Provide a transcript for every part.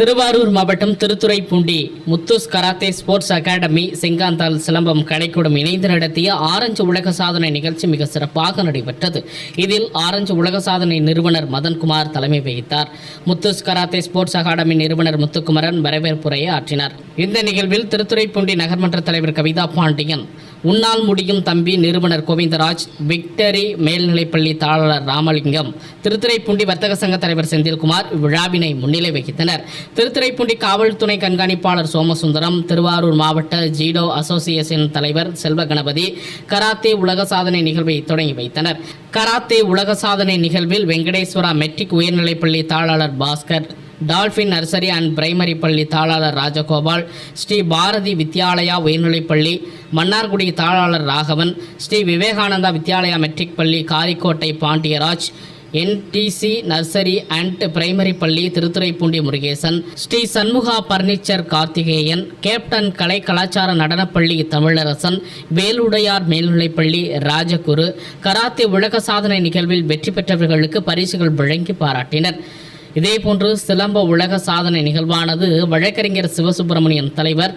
திருவாரூர் மாவட்டம் Thiruthuraipoondi Muthus karate sports academy Sengandhal Silambam Kalaikoodam இணைந்து நடத்திய ஆரஞ்சு உலக சாதனை நிகழ்ச்சி மிக சிறப்பாக நடைபெற்றது. இதில் ஆரஞ்சு உலக சாதனை நிறுவனர் மதன்குமார் தலைமை வகித்தார். முத்துஸ் கராத்தே ஸ்போர்ட்ஸ் அகாடமி நிறுவனர் முத்துக்குமரன் வரவேற்புரையை ஆற்றினார். இந்த நிகழ்வில் திருத்துறைப்பூண்டி நகர்மன்ற தலைவர் கவிதா பாண்டியன் உன்னால் முடியும் தம்பி நிறுவனர் கோவிந்தராஜ் விக்டரி மேல்நிலைப்பள்ளி தாளர் ராமலிங்கம் திருத்துறைப்பூண்டி வர்த்தக சங்க தலைவர் செந்தில்குமார் விழாவினை முன்னிலை வகித்தனர். திருத்துறைப்பூண்டி காவல்துறை கண்காணிப்பாளர் சோமசுந்தரம் திருவாரூர் மாவட்ட ஜீடோ அசோசியேஷன் தலைவர் செல்வ கணபதி கராத்தே உலக சாதனை நிகழ்வை தொடங்கி வைத்தனர். கராத்தே உலக சாதனை நிகழ்வில் வெங்கடேஸ்வரா மெட்ரிக் உயர்நிலைப்பள்ளி தாளாளர் Bhaskar dolphin nursery and primary பள்ளி தாளாளர் ராஜகோபால் ஸ்ரீ பாரதி வித்யாலயா உயர்நிலைப்பள்ளி மன்னார்குடி தாளாளர் ராகவன் ஸ்ரீ விவேகானந்தா வித்யாலயா மெட்ரிக் பள்ளி Karikottai Pandiyaraj NDC nursery and primary பள்ளி திருத்துறைப்பூண்டி முருகேசன் ஸ்ரீ சண்முகா பர்னிச்சர் கார்த்திகேயன் கேப்டன் கலை கலாச்சார நடனப்பள்ளி தமிழரசன் வேலுடையார் மேல்நிலைப்பள்ளி ராஜகுரு கராத்தே உலக சாதனை நிகழ்வில் வெற்றி பெற்றவர்களுக்கு பரிசுகள் வழங்கி பாராட்டினர். இதேபோன்று சிலம்ப உலக சாதனை நிகழ்வானது வழக்கறிஞர் சிவசுப்பிரமணியன் தலைவர்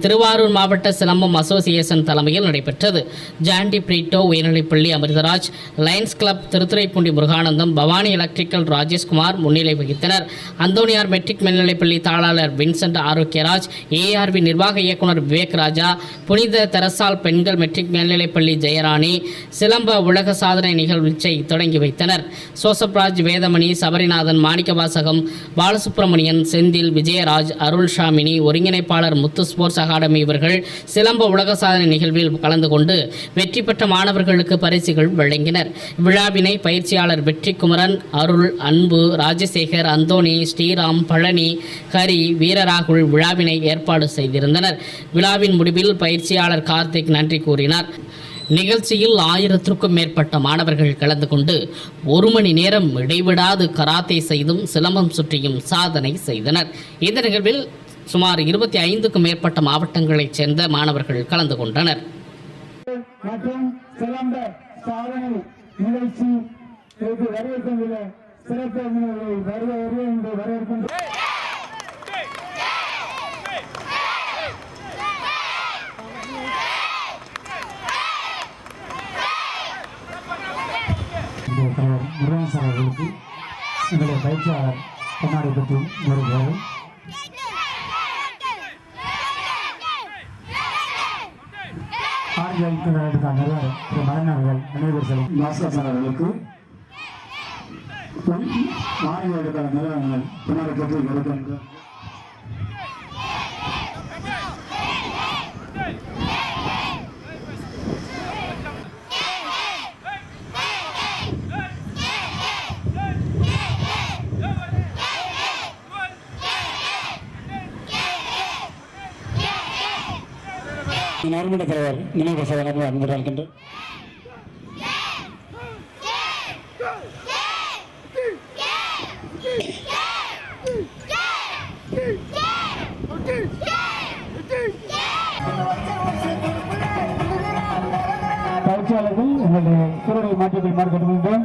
திருவாரூர் மாவட்ட சிலம்பம் அசோசியேஷன் தலைமையில் நடைபெற்றது. ஜாண்டி பிரீட்டோ உயர்நிலைப்பள்ளி Amirtharaj Lions club Thiruthuraipoondi Muruganandam Bhavani electrical Rajeshkumar முன்னிலை வகித்தனர். அந்தோனியார் மெட்ரிக் மேல்நிலைப்பள்ளி தாளாளர் வின்சென்ட் ஆரோக்கியராஜ் ஏஆர்வி நிர்வாக இயக்குனர் விவேக் ராஜா புனித தெரசால் பெண்கள் மெட்ரிக் மேல்நிலைப்பள்ளி ஜெயராணி சிலம்ப உலக சாதனை நிகழ்ச்சியை தொடங்கி வைத்தனர். சோசப்ராஜ் வேதமணி சபரிநாதன் மாணிக்க வாசகம் பாலசுப்ரமணியன் செந்தில் விஜயராஜ் அருள் ஷாமினி ஒருங்கிணைப்பாளர் முத்து ஸ்போர்ட்ஸ் அகாடமி இவர்கள் சிலம்ப உலக சாதனை நிகழ்வில் கலந்து கொண்டு வெற்றி பெற்ற மாணவர்களுக்கு பரிசுகள் வழங்கினர். விழாவினை பயிற்சியாளர் வெற்றி குமரன் அருள் அன்பு ராஜசேகர் அந்தோணி ஸ்ரீராம் பழனி ஹரி வீரராகுல் விழாவினை ஏற்பாடு செய்திருந்தனர். விழாவின் முடிவில் பயிற்சியாளர் கார்த்திக் நன்றி கூறினார். நிகழ்ச்சியில் ஆயிரத்திற்கும் மேற்பட்ட மாணவர்கள் கலந்து கொண்டு ஒரு மணி நேரம் இடைவிடாது கராத்தே செய்தும் சிலம்பம் சுற்றியும் சாதனை செய்தனர். இந்த நிகழ்வில் சுமார் இருபத்தி ஐந்துக்கும் மேற்பட்ட மாவட்டங்களைச் சேர்ந்த மாணவர்கள் கலந்து கொண்டனர். மற்றும் சிறந்த சாதனை நிகழ்ச்சி வரவேற்கின்ற சிறப்பு வரவேற்கின்ற இந்த தலைவர் முருகன் சார் அவர்களுக்கு எங்களுடைய பயிற்சியாளர் கண்ணாடி பற்றி வருகிறார்கள் ஆண்கள் விளையாட்டுக்கான நிறுவனர் திரு மதன் அவர்கள் நினைவு செல்லும் மாஸ்டர் சார் அவர்களுக்கு மாநிலங்களுக்கான நிறுவனங்கள் பற்றி வருகின்ற நறுமண தலைவர் நினைவு பிரசாதம் அன்பு இருக்கின்ற பயிற்சியாளர்கள் எங்களுடைய சூழலை மாற்றத்தை மாற்றி கேட்டுக்கொண்டோம்